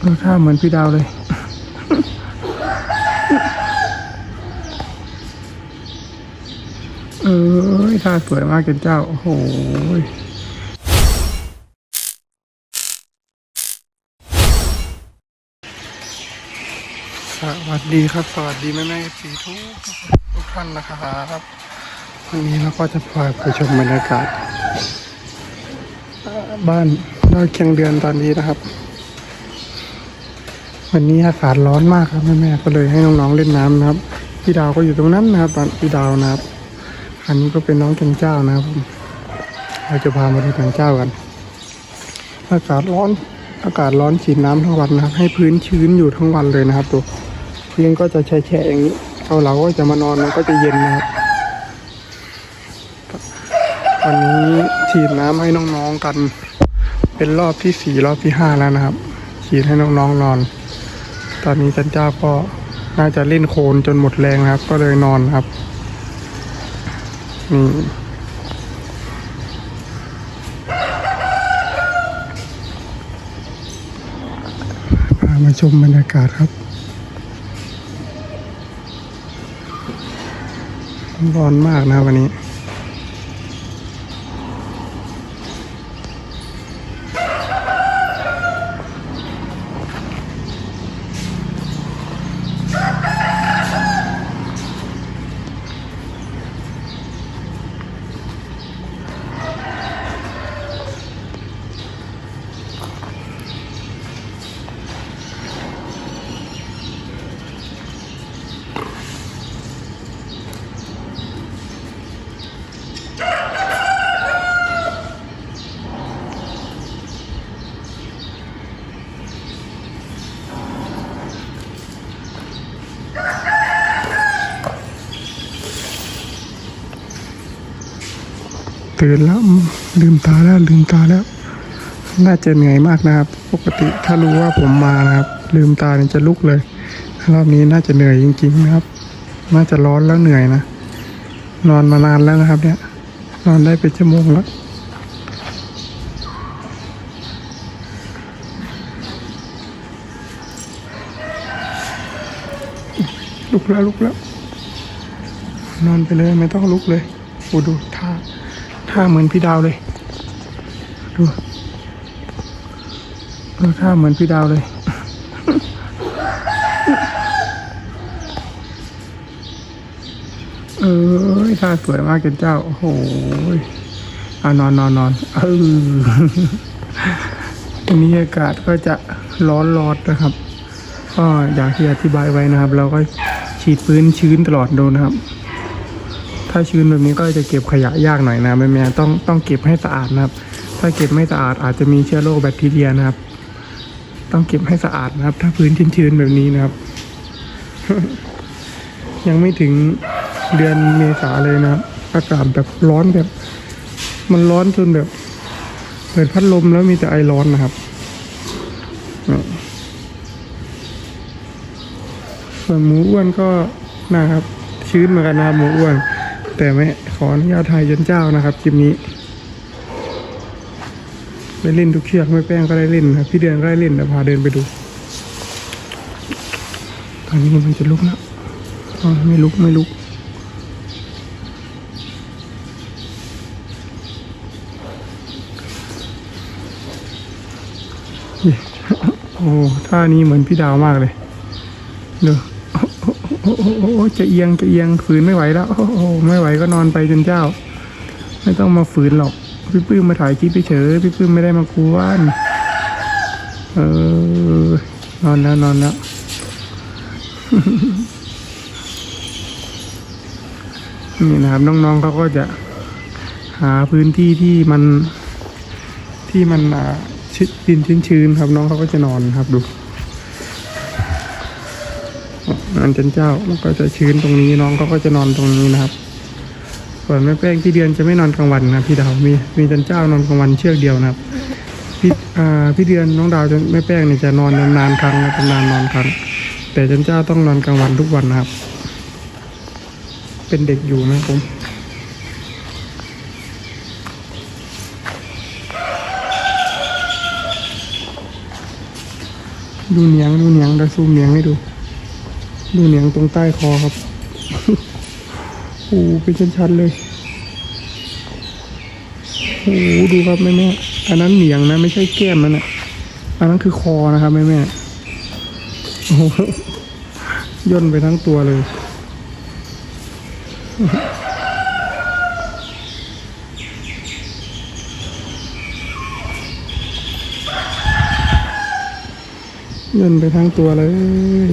เออท่าเหมือนพี่ดาวเลย เออท่าสวยมากเจ้าเจ้า โอ้โหยสวัสดีครับ สวัสดีแม่แม่สีทุกทุกท่านนะครับวันนี้เราก็จะพาไปชมบรรยากาศ บ้านดอยเคียงเดือนตอนนี้นะครับ วันนี้อากาศร้อนมากครับแม่แม่ๆก็เลยให้น้องๆเล่นน้ำนะครับ พี่ดาวก็อยู่ตรงนั้นนะครับบ้านพี่ดาวนะครับอันนี้ก็เป็นน้องจันเจ้านะครับผมเราจะพามาดูจันเจ้ากัน อากาศร้อนอากาศร้อนฉีดน้ำทั้งวันนะครับ ให้พื้นชื้นอยู่ทั้งวันเลยนะครับตัวพื้นก็จะแฉะอย่างนี้เอาเราก็จะมานอนมันก็จะเย็นนะครับวันนี้ฉีดน้ำให้น้องๆกัน เป็นรอบที่สี่รอบที่ห้าแล้วนะครับ ฉีดให้น้องๆนอน ตอนนี้จันเจ้าก็น่าจะเล่นโคลนจนหมดแรงนะครับ ก็เลยนอนครับนี่พามาชมบรรยากาศครับร้อนมากนะวันนี้ ตื่นแล้วลืมตาแล้วลืมตาแล้ว น่าจะเหนื่อยมากนะครับ ปกติถ้ารู้ว่าผมมานะครับ ลืมตาเนี่ยจะลุกเลยรอบนี้น่าจะเหนื่อยจริง ๆ นะครับ น่าจะร้อนแล้วเหนื่อยนะ นอนมานานแล้วนะครับ เนี่ย นอนได้เป็นชั่วโมงแล้วลุกแล้วลุกแล้ว นอนไปเลยไม่ต้องลุกเลยโอ้ดูท่า ท่าเหมือนพี่ดาวเลย ดูดูท่าเหมือนพี่ดาวเลย เออท่าสวยมากเจ้าเจ้า โอ้โหยอ่านอนนอนนอนเออวันนี้อากาศก็จะร้อนร้อนนะครับ ก็อย่างที่อธิบายไว้นะครับ เราก็ฉีดพื้นชื้นตลอดดูนะครับ ถ้าชื้นแบบนี้ก็จะเก็บขยะยากหน่อยนะแม่แม่ต้องต้องเก็บให้สะอาดนะครับ ถ้าเก็บไม่สะอาดอาจจะมีเชื้อโรคแบคทีเรียนะครับ ต้องเก็บให้สะอาดนะครับ ถ้าพื้นชื้นๆแบบนี้นะครับ ยังไม่ถึงเดือนเมษาเลยนะครับอากาศแบบร้อนแบบ มันร้อนจนแบบเปิดพัดลมแล้วมีแต่ไอร้อนนะครับส่วนหมูอ้วนก็นะครับชื้นเหมือนกันนะครับหมูอ้วน แต่ไม่ขออนุญาตถ่ายยันเจ้านะครับคลิปนี้ได้เล่นทุกเชือกไม่แป้งก็ได้เล่นนะครับพี่เดือนก็ได้เล่นเดี๋ยวพาเดินไปดู ตอนนี้มันจะลุกแล้วไม่ลุกไม่ลุกโอ้ท่านี้เหมือนพี่ดาวมากเลยเนอะ โอ้โหโอ้จะเอียงจะเอียงฝืนไม่ไหวแล้ว โอ้โหไม่ไหวก็นอนไปจนเจ้า ไม่ต้องมาฝืนหรอก พี่ปื้มมาถ่ายคลิปเฉยพี่ปื้มไม่ได้มากวนเออนอนแล้วนอนแล้วนี่นะครับน้องๆเขาก็จะหาพื้นที่ที่มันที่มันอ่าชื้นดินชื้นๆครับน้องเขาก็จะนอนครับดู อันจันเจ้ามันก็จะชื้นตรงนี้น้องเขาก็จะนอนตรงนี้นะครับส่วนแม่แป้งที่เดือนจะไม่นอนกลางวันนะพี่ดาวมีมีจันเจ้านอนกลางวันเชือกเดียวนะครับพี่อ่าพี่เดือนน้องดาวจะแม่แป้งเนี่ยจะนอนนานๆครั้งนะนานนอนครั้งแต่จันเจ้าต้องนอนกลางวันทุกวันนะครับ เป็นเด็กอยู่นะครับผมดูเนียงดูเนียงเดี๋ยวซูมเนียงให้ดู ดูเหนียงตรงใต้คอครับ โอ้โหเป็นชั้นๆเลย โอ้โหดูครับแม่แม่อันนั้นเหนียงนะ ไม่ใช่แก้มมันอะอันนั้นคือคอนะครับแม่แม่โอ้โหย่นไปทั้งตัวเลย ย่นไปทั้งตัวเลย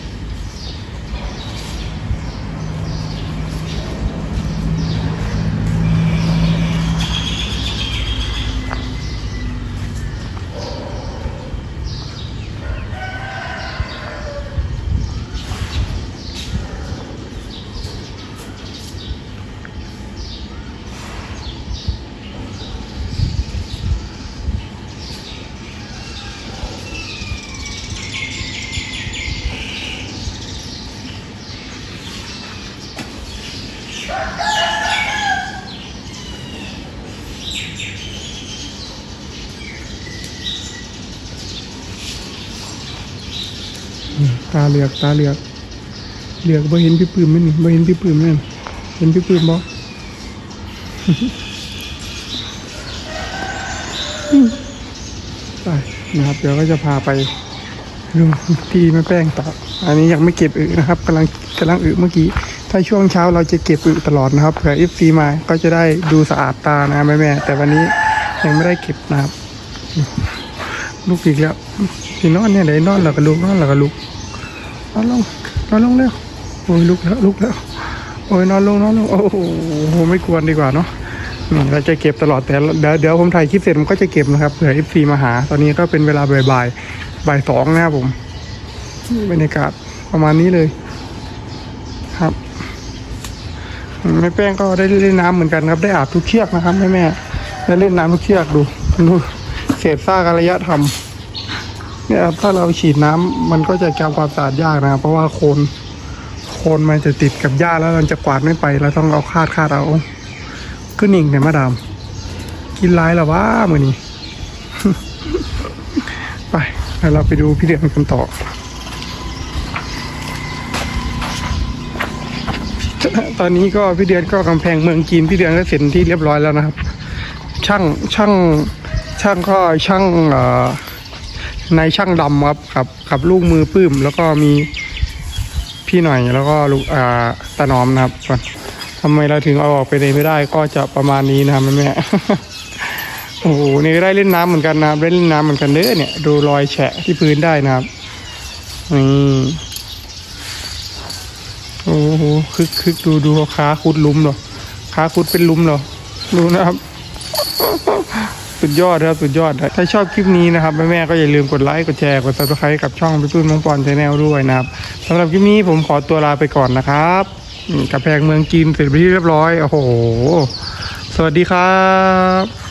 ตาเหลือกตาเหลือกเหลือกบ่เห็นพี่ปื้มไหมนี่บ่เห็นพี่ปื้มนั่นเห็นพี่ปื้มบ่ไปนะครับ เดี๋ยวก็จะพาไปดูที่แม่แป้งต่ออันนี้ยังไม่เก็บอึนะครับกำลังกำลังอึเมื่อกี้ ถ้าช่วงเช้าเราจะเก็บอึตลอดนะครับเผื่อ FC มาก็จะได้ดูสะอาดตานะแม่แม่แต่วันนี้ยังไม่ได้เก็บนะครับ ลูกอีกแล้วพี่นอนเนี่ยเดี๋ยนอนแล้วก็ลุกนอนแล้วก็ลุก นอนลงนอนลงเร็วโอ้ยลุกแล้วลุกแล้วโอ้ยนอนลงนอนลงโอ้โหไม่กวนดีกว่าเนาะมเราจะเก็บตลอดแต่เดี๋ยวเดี๋ยวผมถ่ายคลิปเสร็จผมก็จะเก็บนะครับเผื่อ FC มาหา ตอนนี้ก็เป็นเวลาบ่ายๆบ่ายสองนะครับผมบรรยากาศประมาณนี้เลย ครับแม่แป้งก็ได้เล่นน้ำเหมือนกันครับ ได้อาบทุกเชือกนะครับแม่แม่ได้เล่นน้ำทุกเชือกดูดูเศษซากอารยธรรม เนี่ยครับถ้าเราฉีดน้ำมันก็จะทำความสะอาดยากนะครับเพราะว่าโคนโคนมันจะติดกับหญ้าแล้วมันจะกวาดไม่ไปเราต้องเอาคาดคาดเอาขึ้นหนิงเนี่ยมาดามกินร้ายหรอวะมือนี้ไปเดี๋ยวเราไปดูพี่เดือนกันต่อตอนนี้ก็พี่เดือนก็กำแพงเมืองจีนพี่เดือนก็เสร็จที่เรียบร้อยแล้วนะครับ ช่างช่างช่างก็ช่างเอ่อ นายช่างดำครับกับกับลูกมือปื้ม แล้วก็มีพี่หน่อยแล้วก็ลูกอ่าตาหนอมนะครับทำไมเราถึงเอาออกไปเลยไม่ได้ก็จะประมาณนี้นะครับแม่โอ้โหนี่ได้เล่นน้ำเหมือนกันนะครับได้เล่นน้ำเหมือนกันเด้อเนี่ยดูรอยแฉะที่พื้นได้นะครับนี่โอ้โหคึกคึกดูดูขาคุดลุมเหรอขาคุดเป็นลุมเหรอดูนะครับ สุดยอดครับสุดยอดถ้าชอบคลิปนี้นะครับแม่ๆก็อย่าลืมกดไลค์กดแชร์กดซับสไครต์กับช่องพี่ปื้มมังปอนชาแนลด้วยนะครับสำหรับคลิปนี้ผมขอตัวลาไปก่อนนะครับกระแพงเมืองจีนเสร็จไปที่เรียบร้อยโอ้โห สวัสดีครับ